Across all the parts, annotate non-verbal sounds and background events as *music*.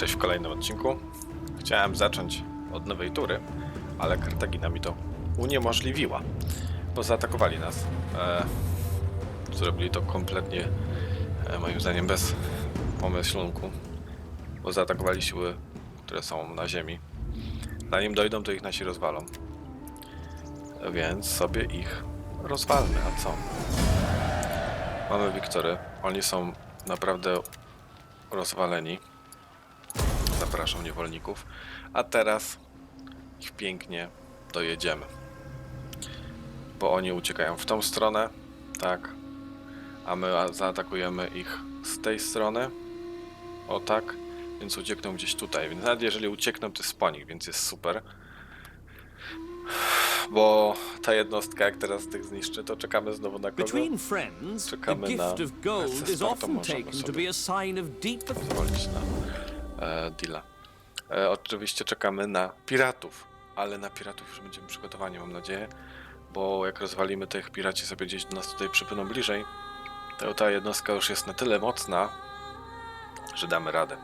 Cześć w kolejnym odcinku. Chciałem zacząć od nowej tury, ale Kartagina mi to uniemożliwiła, bo zaatakowali nas. E, zrobili to kompletnie, e, moim zdaniem, bez pomyślunku, bo zaatakowali siły, które są na ziemi. Zanim dojdą, to ich nasi rozwalą. Więc sobie ich rozwalmy, a co? Mamy Wiktory. Oni są naprawdę rozwaleni. Zapraszam niewolników. A teraz ich pięknie dojedziemy. Bo oni uciekają w tą stronę, tak. A my zaatakujemy ich z tej strony. O tak. Więc uciekną gdzieś tutaj. Więc nawet jeżeli uciekną, to jest po nich, więc jest super. Bo ta jednostka, jak teraz tych zniszczy, to czekamy znowu na kogo? Czekamy na to możemy sobie pozwolić na e, deala. E, oczywiście czekamy na piratów, ale na piratów już będziemy przygotowani, mam nadzieję, bo jak rozwalimy tych piraci sobie gdzieś do nas tutaj przypłyną bliżej, to ta jednostka już jest na tyle mocna, że damy radę.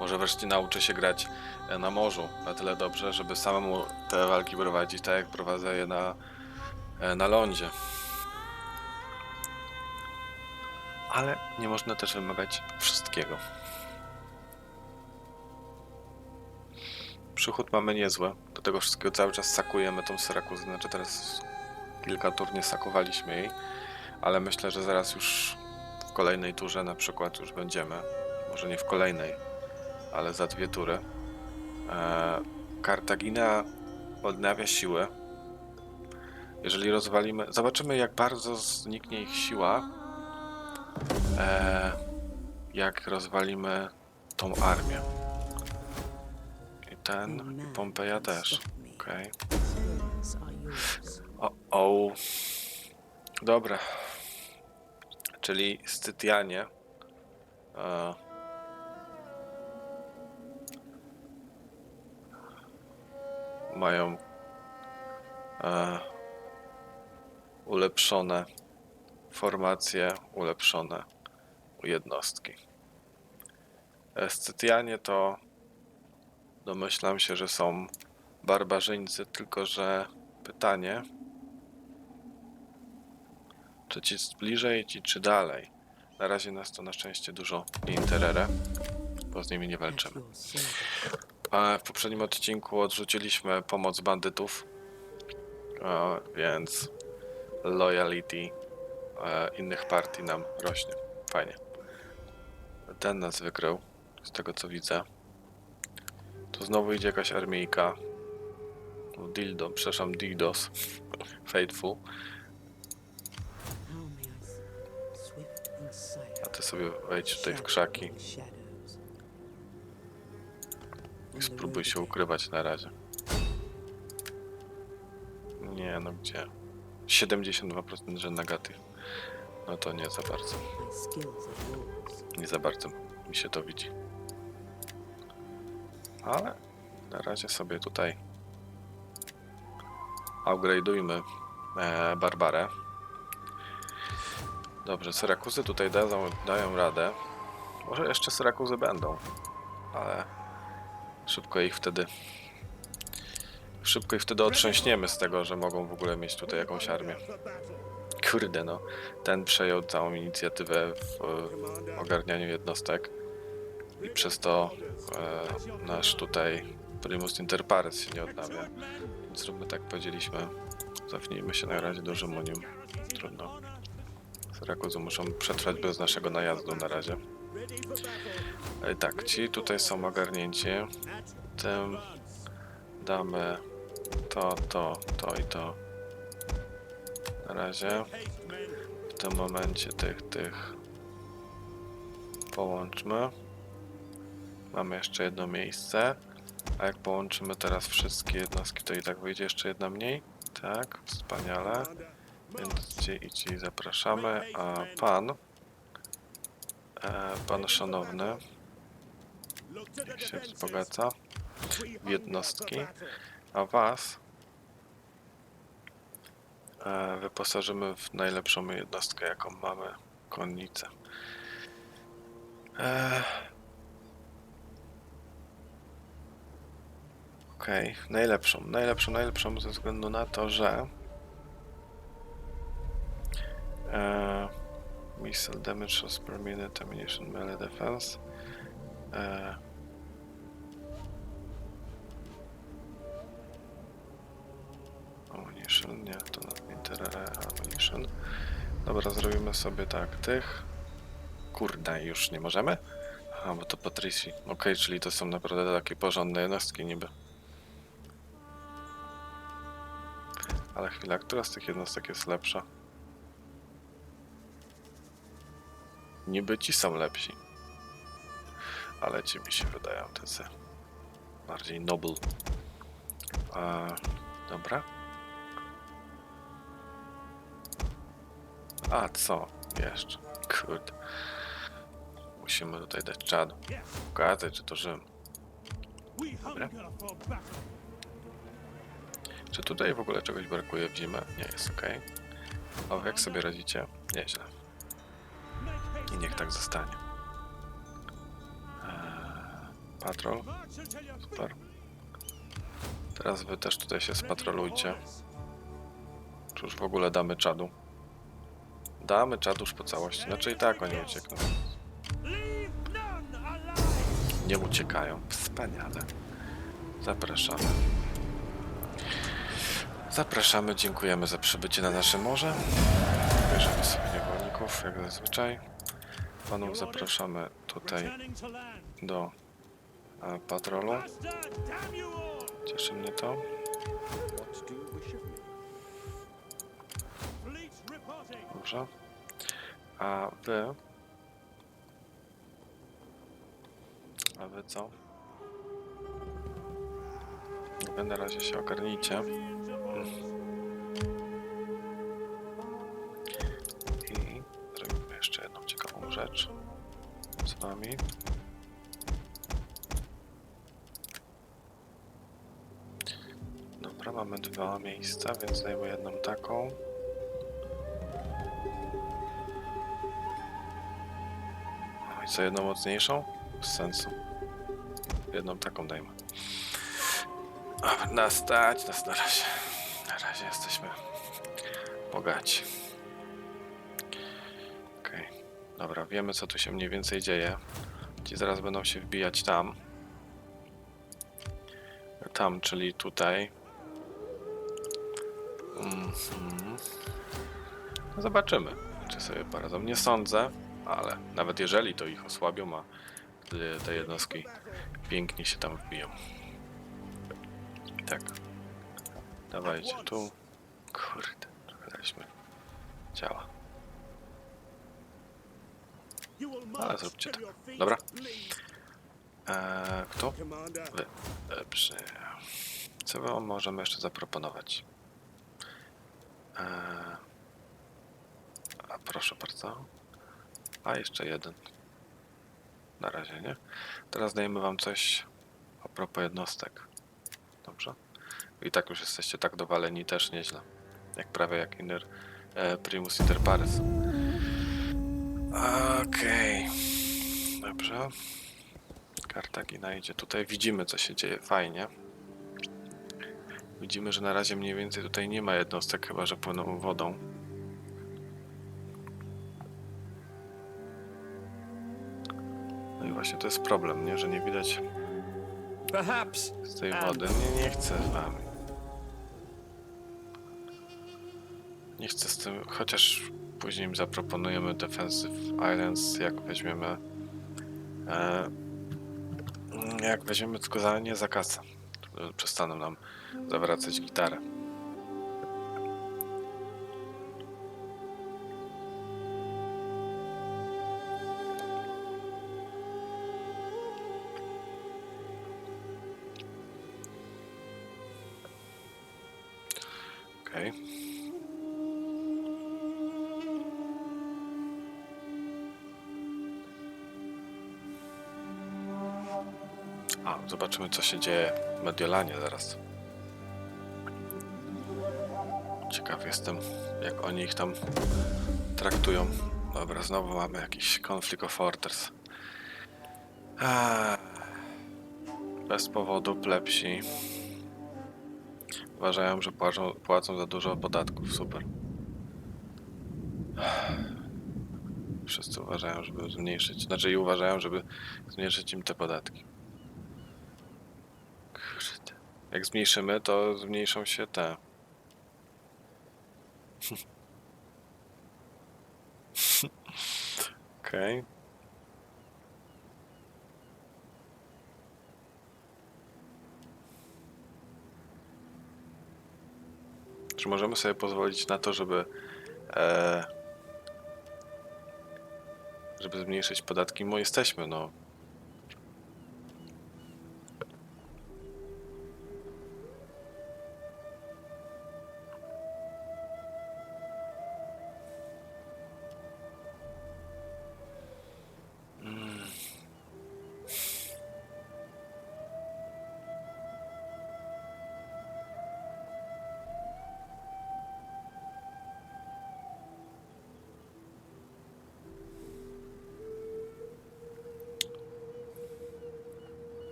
Może wreszcie nauczę się grać e, na morzu na tyle dobrze, żeby samemu te walki prowadzić tak jak prowadzę je na, e, na lądzie. Ale nie można też wymagać wszystkiego. Przychód mamy niezły. Do tego wszystkiego cały czas sakujemy tą Syrakuzę. Znaczy teraz kilka tur nie sakowaliśmy jej, ale myślę, że zaraz już w kolejnej turze na przykład już będziemy. Może nie w kolejnej, ale za dwie tury. Eee, Kartagina odnawia siły. Jeżeli rozwalimy, zobaczymy jak bardzo zniknie ich siła, eee, jak rozwalimy tą armię. Ten, i Pompeja też. Okej. O, o. Dobra. Czyli Scytianie. E, mają e, ulepszone formacje, ulepszone jednostki. E, Scytianie to domyślam się, że są barbarzyńcy, tylko że pytanie, czy ci bliżej, ci czy dalej. Na razie nas to na szczęście dużo nie interere, bo z nimi nie walczymy. W poprzednim odcinku odrzuciliśmy pomoc bandytów, więc loyalty e, innych partii nam rośnie. Fajnie. Ten nas wykrył, z tego co widzę. Tu znowu idzie jakaś armijka. Dildo, przepraszam, Dildos. *laughs* Faithful. A ty sobie wejdź tutaj w krzaki i spróbuj się ukrywać na razie. Nie, no gdzie? 72% że negatyw. No to nie za bardzo. Nie za bardzo mi się to widzi. Ale na razie sobie tutaj upgrade'ujmy e, Barbarę. Dobrze, Syrakuzy tutaj dają, dają radę. Może jeszcze Syrakuzy będą, ale szybko ich wtedy szybko ich wtedy otrząśniemy z tego, że mogą w ogóle mieć tutaj jakąś armię. Kurde no, ten przejął całą inicjatywę w ogarnianiu jednostek i przez to e, nasz tutaj Primus Inter Pares się nie odnawia. Zróbmy tak, powiedzieliśmy. Cofnijmy się na razie do Rzymunium. Trudno. Syrakuzy muszą przetrwać bez naszego najazdu na razie. E, tak, ci tutaj są ogarnięci. Tym damy to, to, to i to. Na razie. W tym momencie tych, tych połączmy. Mamy jeszcze jedno miejsce. A jak połączymy teraz wszystkie jednostki, to i tak wyjdzie jeszcze jedna mniej. Tak, wspaniale. Więc ci i ci zapraszamy. A pan, e, pan szanowny, niech się wzbogaca w jednostki, a was e, wyposażymy w najlepszą jednostkę, jaką mamy, konnicę. E, Okej, najlepszą, najlepszą, najlepszą ze względu na to, że e, missile damage per minute ammunition melee defense e, ammunition, nie, to na interere ammunition dobra, zrobimy sobie tak, tych kurde, już nie możemy? A, bo to Patrici. Okej, czyli to są naprawdę takie porządne jednostki niby. Ale chwila, która z tych jednostek jest lepsza? Niby ci są lepsi. Ale ci mi się wydają tacy bardziej noble. A, dobra. A co? Jeszcze. Kurde. Musimy tutaj dać czadu. Pokazać, że to Rzym. Dobra. Czy tutaj w ogóle czegoś brakuje w zimę? Nie, jest ok. O, jak sobie radzicie? Nieźle. I niech tak zostanie. Eee, patrol. Super. Teraz wy też tutaj się spatrolujcie. Czy już w ogóle damy czadu? Damy czadu już po całości. Znaczy i tak oni uciekną. Nie uciekają. Wspaniale. Zapraszamy. Zapraszamy, dziękujemy za przybycie na nasze morze. Bierzemy sobie niewolników, jak zazwyczaj. Panów zapraszamy tutaj do e, patrolu. Cieszy mnie to. Dobrze. A wy... A wy co? Wy na razie się ogarnijcie. Rzecz z wami. Dobra, mamy dwa miejsca, więc dajmy jedną taką. No i co, jedną mocniejszą? Bez sensu. Jedną taką dajmy. A, nas stać, nas na razie. Na razie jesteśmy bogaci. Dobra, wiemy co tu się mniej więcej dzieje. Ci zaraz będą się wbijać tam. Tam, czyli tutaj. Mhm. Zobaczymy, czy sobie poradzą. Nie sądzę, ale nawet jeżeli to ich osłabią, a te jednostki pięknie się tam wbiją. Tak. Dawajcie tu. Kurde, daliśmy. Działa. Ale zróbcie tak. Dobra. Eee, kto? Wy. Dobrze. Co wam możemy jeszcze zaproponować? Eee, a proszę bardzo. A jeszcze jeden. Na razie, nie? Teraz dajemy wam coś a propos jednostek. Dobrze? I tak już jesteście tak dowaleni też nieźle. Jak prawie jak inner e, primus inter pares. Okej. Dobrze. Kartagina idzie tutaj. Widzimy co się dzieje. Fajnie. Widzimy, że na razie mniej więcej tutaj nie ma jednostek, chyba że płyną wodą. No i właśnie to jest problem, nie? Że nie widać z tej wody. Nie, nie chcę z wami. Nie chcę z tym, chociaż później im zaproponujemy Defensive Islands, jak weźmiemy e, jak weźmiemy tylko za nie za kasę. Przestaną nam zawracać gitarę. A, zobaczymy co się dzieje w Mediolanie zaraz. Ciekaw jestem, jak oni ich tam traktują. Dobra, znowu mamy jakiś Conflict of Orders. Bez powodu plepsi. Uważają, że płacą, płacą za dużo podatków. Super. Wszyscy uważają, żeby zmniejszyć. Znaczy i uważają, żeby zmniejszyć im te podatki. Jak zmniejszymy, to zmniejszą się te. *laughs* Okej. Czy możemy sobie pozwolić na to, żeby e, żeby zmniejszyć podatki? Bo jesteśmy, no.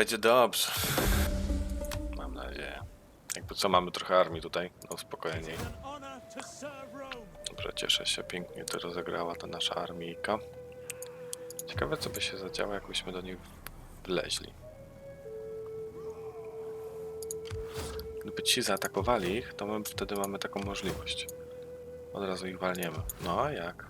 Będzie dobrze. Mam nadzieję. Jakby co, mamy trochę armii tutaj. No spokojniej. Dobrze, cieszę się. Pięknie to rozegrała ta nasza armijka. Ciekawe, co by się zadziało, jakbyśmy do nich wleźli. Gdyby ci zaatakowali ich, to my wtedy mamy taką możliwość. Od razu ich walniemy. No a jak?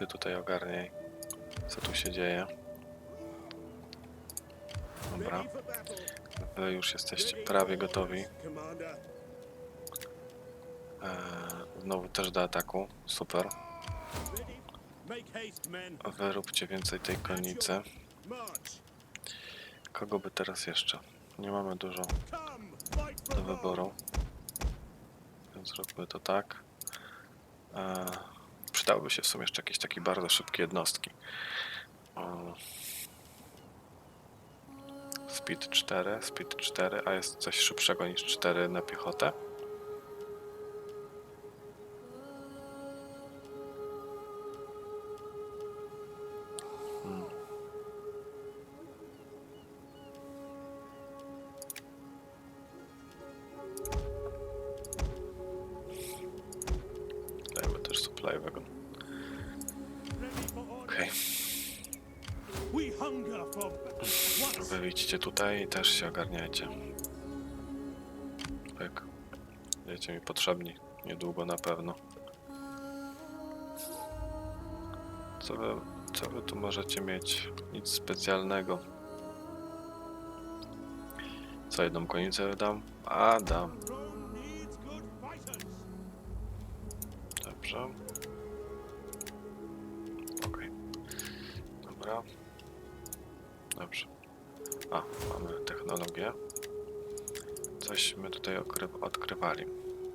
Ty tutaj ogarniaj, co tu się dzieje. Dobra, wy już jesteście prawie gotowi. Eee, znowu też do ataku. Super. Ready. Make haste, men. Wy róbcie więcej tej konnicy. Kogo by teraz jeszcze? Nie mamy dużo do wyboru. Więc zróbmy to tak. Eee, przydałyby się w sumie jeszcze jakieś takie bardzo szybkie jednostki. Speed 4, speed 4, a jest coś szybszego niż 4 na piechotę? Idźcie tutaj i też się ogarniajcie. Tak. Będziecie mi potrzebni. Niedługo na pewno. Co wy, co wy tu możecie mieć? Nic specjalnego. Co jedną konicę dam? A, dam. Dobrze. Okej. Dobra. Dobrze. A, mamy technologię. Coś my tutaj odkrywali.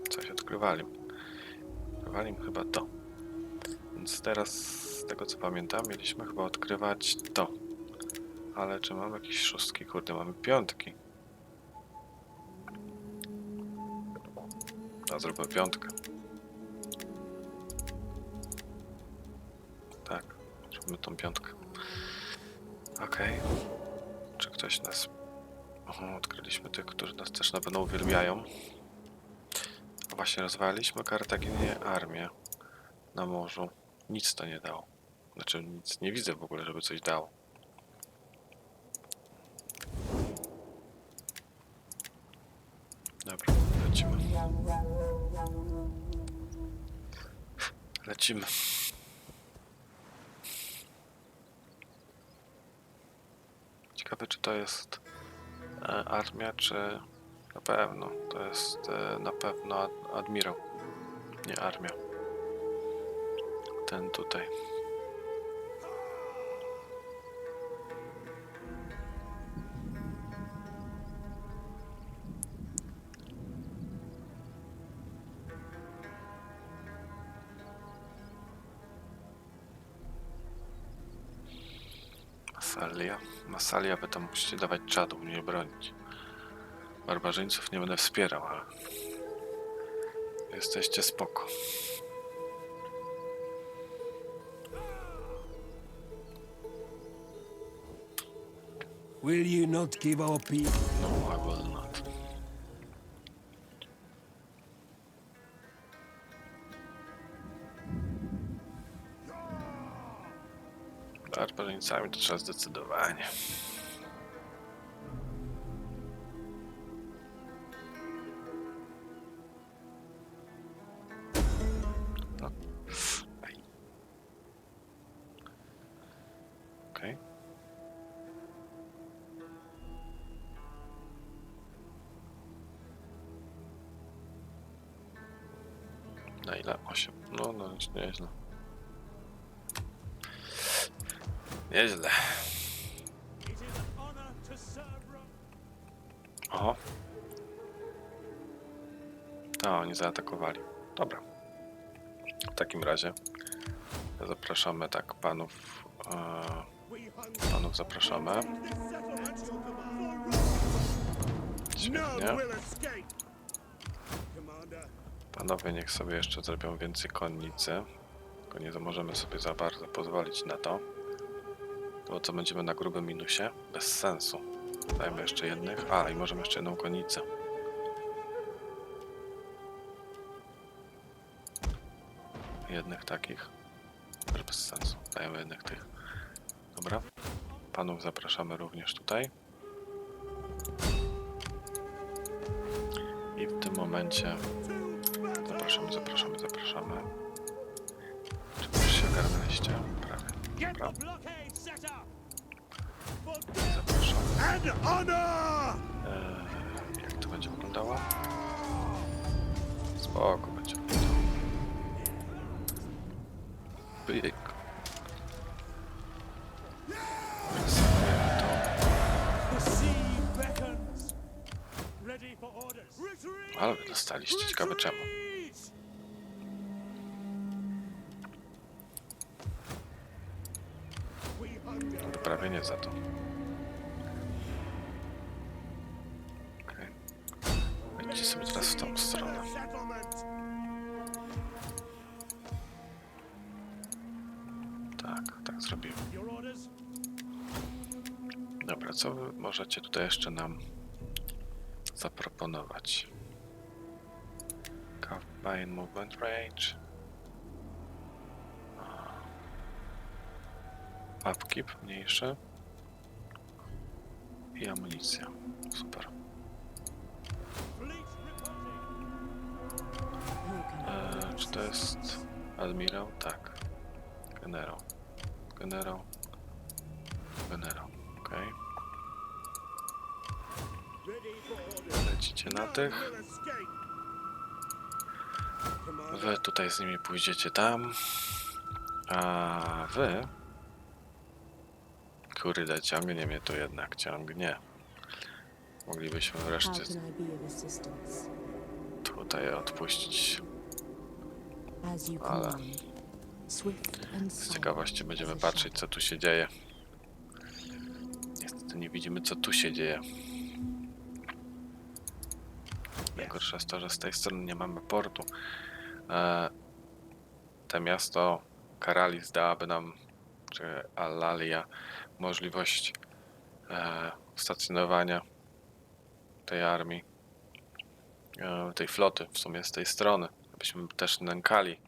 Coś odkrywali. Odkrywali chyba to. Więc teraz, z tego co pamiętam, mieliśmy chyba odkrywać to. Ale czy mamy jakieś szóstki? Kurde, mamy piątki. A zróbmy piątkę. Tak, zróbmy tą piątkę. Okej. Czy ktoś nas... Aha, odkryliśmy tych, którzy nas też na pewno uwielbiają. A właśnie rozwaliliśmy Kartaginie armię na morzu. Nic to nie dało. Znaczy nic nie widzę w ogóle, żeby coś dało. Dobra, lecimy. Lecimy. Ciekawe, czy to jest e, armia, czy na pewno. To jest e, na pewno ad admirał, nie armia. Ten tutaj. sali, aby to musicie dawać czadu, mnie bronić. Barbarzyńców nie będę wspierał, ale... Jesteście spoko. Will you not give our peace? No, I will not. Barbarzyńcami to trzeba zdecydowanie. No. Ile? 8. No, no, nieźle. Nieźle. Oho. A, oni zaatakowali. Dobra. W takim razie zapraszamy tak panów. E, panów zapraszamy. Świetnie. Panowie niech sobie jeszcze zrobią więcej konnicy. Tylko nie możemy sobie za bardzo pozwolić na to. To co będziemy na grubym minusie? Bez sensu. Dajmy jeszcze jednych. A, i możemy jeszcze jedną konnicę. Jednych takich. Bez sensu. Dajemy jednych tych. Dobra. Panów zapraszamy również tutaj. I w tym momencie Zapraszamy, zapraszamy, zapraszamy. Czy już się ogarnęliście? Prawie. Dobra, and honor. Eee, jak to będzie wyglądało? Spoko będzie wyglądało. Pyk. To. Ale wy dostaliście, ciekawe czemu. Tutaj jeszcze nam zaproponować? Combine Movement Range. Upkeep mniejszy. I amunicja. Super. Eee, czy to jest admirał? Tak. Generał. Generał. Generał. Okej. Orders. Lecicie na tych. Wy tutaj z nimi pójdziecie tam. A wy. Kurde, ciągnie mnie to jednak, ciągnie. Moglibyśmy wreszcie tutaj odpuścić. Ale- Z ciekawości będziemy patrzeć, co tu się dzieje. Niestety nie widzimy, co tu się dzieje. Najgorsze jest to, że z tej strony nie mamy portu. E, te miasto Karalis dałaby nam, czy Alalia, możliwość e, stacjonowania tej armii, e, tej floty w sumie z tej strony, abyśmy też nękali.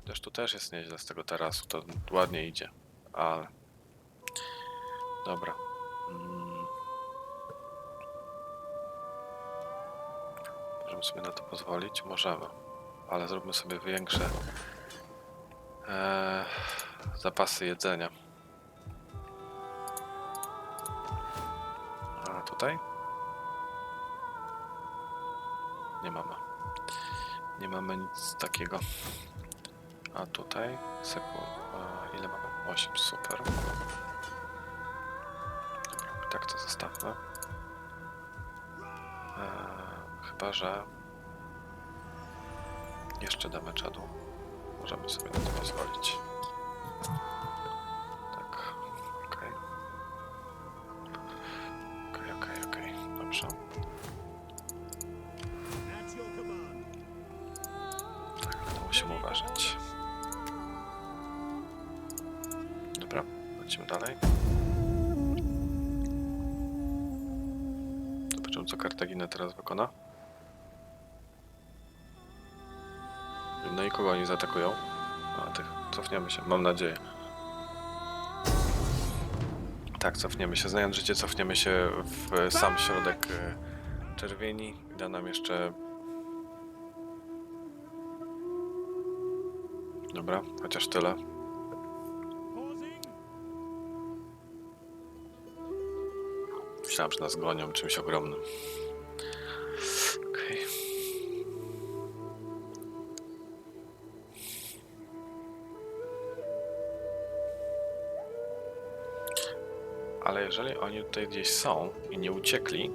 Chociaż tu też jest nieźle z tego tarasu, to ładnie idzie, ale... Dobra. Możemy sobie na to pozwolić? Możemy. Ale zróbmy sobie większe e, zapasy jedzenia. A tutaj? Nie mamy. Nie mamy nic takiego. A tutaj? Sekund. Ile mamy? 8, super. Tak to zostawmy. Eee, chyba, że jeszcze damy czadu. Możemy sobie na to pozwolić. Zaatakują? A, tych. Cofniemy się, mam nadzieję. Tak, cofniemy się. Znając życie, cofniemy się w sam środek e, czerwieni. Da nam jeszcze... Dobra, chociaż tyle. Myślałem, że nas gonią czymś ogromnym. Ale jeżeli oni tutaj gdzieś są i nie uciekli,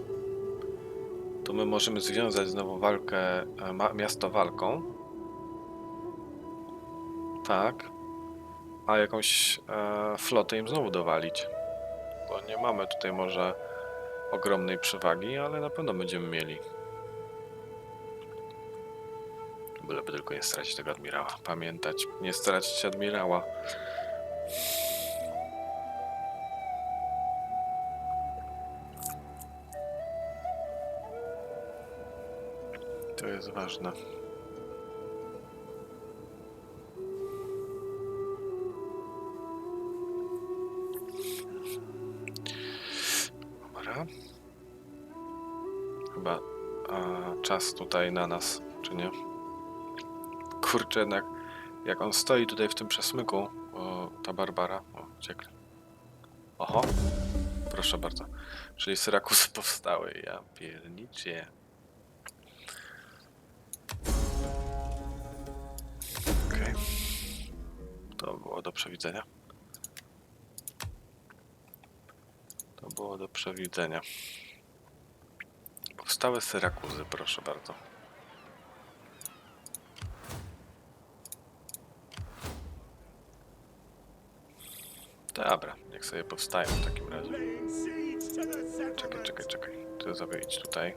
to my możemy związać znowu walkę, e, miasto walką. Tak. A jakąś e, flotę im znowu dowalić. Bo nie mamy tutaj może ogromnej przewagi, ale na pewno będziemy mieli. Byleby tylko nie stracić tego admirała. Pamiętać, nie stracić admirała. To jest ważne. Dobra. Chyba a, czas tutaj na nas, czy nie? Kurczę, jednak jak on stoi tutaj w tym przesmyku, o, ta Barbara, o, uciekli. Oho, proszę bardzo. Czyli Syrakusy powstały, ja piernicie. Było do przewidzenia. To było do przewidzenia. Powstały Syrakuzy, proszę bardzo. Dobra, niech sobie powstają w takim razie. Czekaj, czekaj, czekaj. Ty sobie idź tutaj,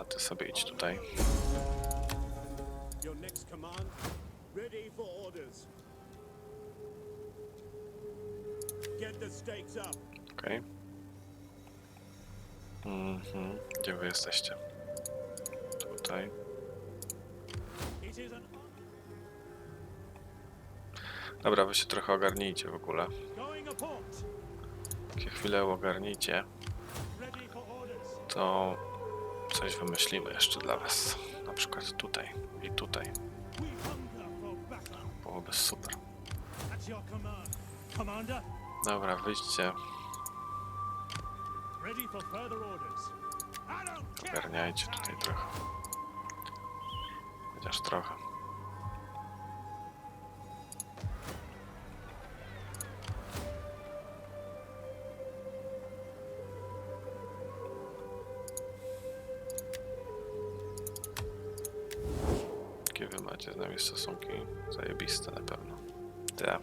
a ty sobie idź tutaj. Your next command. Ready for orders. Get the stakes up. Okej. Mhm. Gdzie wy jesteście? Tutaj. Dobra, wy się trochę ogarnijcie w ogóle. Takie chwilę ogarnijcie, to coś wymyślimy jeszcze dla was. Na przykład tutaj i tutaj. Byłoby super. At your command. Commander, Dobra, wyjdźcie, ready for further orders. I don't care. ogarniajcie tutaj trochę. Chociaż trochę. Nami stosunki? Zajebiste na pewno. Te.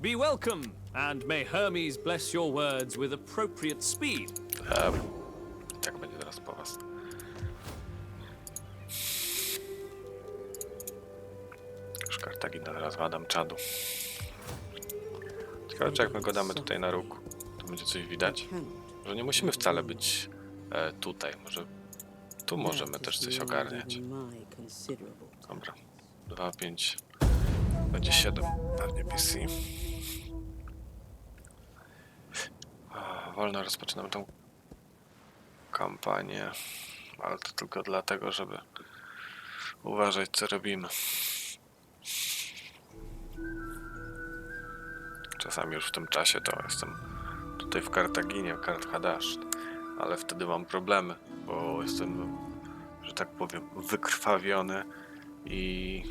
Be welcome, and may Hermes bless your words with appropriate speed. I tak będzie teraz po was. Już Kartagina teraz wadam czadu. Ciekawe, czy jak my go damy tutaj na róg, to będzie coś widać? Że nie musimy wcale być e, tutaj. Może tu możemy też coś ogarniać. Dobra. 2, 5. Będzie 7 pewnie PC. A, Wolno rozpoczynamy tą kampanię, ale to tylko dlatego, żeby uważać co robimy. Czasami już w tym czasie to jestem tutaj w Kartaginie, w Karthadasz, ale wtedy mam problemy, bo jestem, że tak powiem, wykrwawiony i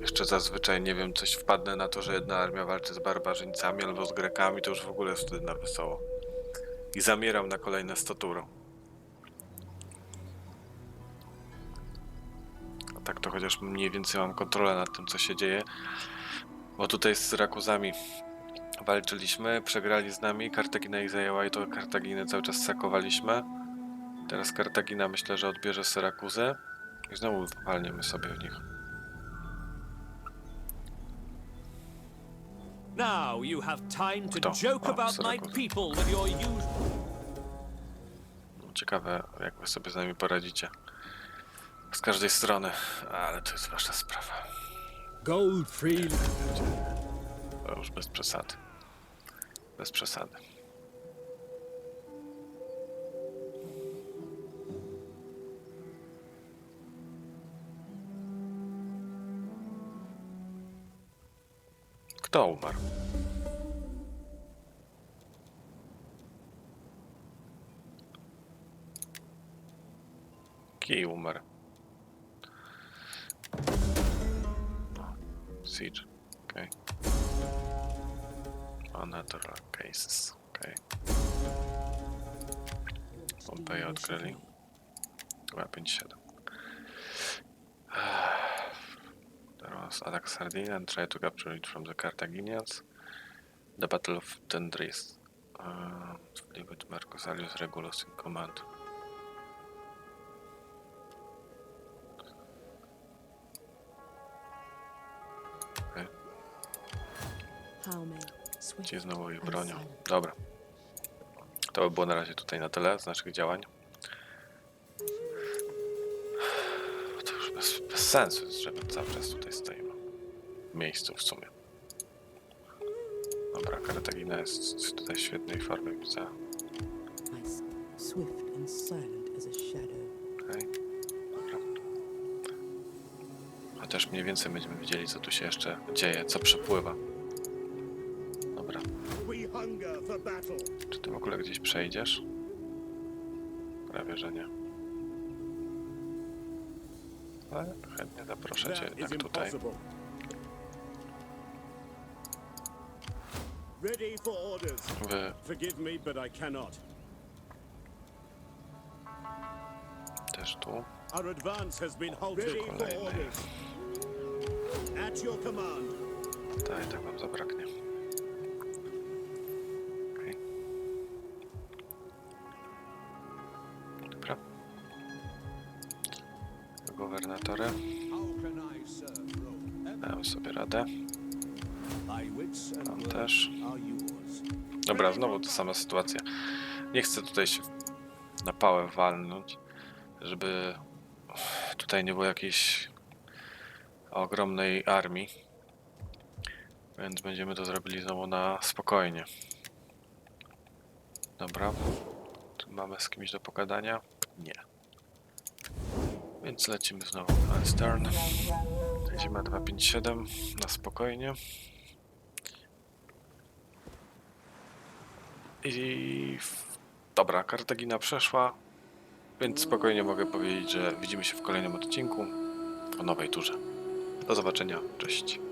jeszcze zazwyczaj, nie wiem, coś wpadnę na to, że jedna armia walczy z barbarzyńcami albo z Grekami, to już w ogóle wtedy na wesoło. I zamieram na kolejne 100 turą. A tak to chociaż mniej więcej mam kontrolę nad tym, co się dzieje. Bo tutaj z Syrakuzami walczyliśmy, przegrali z nami, Kartagina ich zajęła i to Kartaginę cały czas sakowaliśmy. Teraz Kartagina myślę, że odbierze Syrakuzę i znowu walniemy sobie w nich. Now you have time to Kto? joke about my people with your usual. Ciekawe, jak wy sobie z nami poradzicie. Z każdej strony, ale to jest wasza sprawa. Gold freely. To już bez przesady. Bez przesady. Kto umarł? Kij umarł. Siege. Okej. Unnatural cases. Okej. Pompeje odkryli. Chyba 5-7. There was attack Sardinia and try to capture it from the Carthaginians. The Battle of Tendris. Uh, with Marcus Alius Regulus in command. Okay. How may swift Ci znowu and bronią. Dobra. To by było na razie tutaj na tyle z naszych działań. To już bez, bez sensu jest, że cały czas tutaj stoimy. W miejscu w sumie. Dobra, Kartagina jest tutaj w świetnej formie, widzę. swift and silent as a shadow. Okej. Dobra. Chociaż mniej więcej będziemy wiedzieli, co tu się jeszcze dzieje, co przepływa. Ogóle gdzieś przejdziesz? Prawie, że nie. Ale chętnie zaproszę cię jak tutaj. Ready for orders. Wy Forgive me, but I cannot. też tu. Our advance has been halted. Ready for Kolejny. orders. At your command. Tak, tak wam zabraknie. Rome? Dałem sobie radę. Tam też. Dobra, znowu ta sama sytuacja. Nie chcę tutaj się na pałę walnąć, żeby tutaj nie było jakiejś ogromnej armii. Więc będziemy to zrobili znowu na spokojnie. Dobra. Czy mamy z kimś do pogadania? Nie. Więc lecimy znowu na Stern. Zima 257 na spokojnie. I dobra, Kartagina przeszła, więc spokojnie mogę powiedzieć, że widzimy się w kolejnym odcinku o nowej turze. Do zobaczenia, cześć.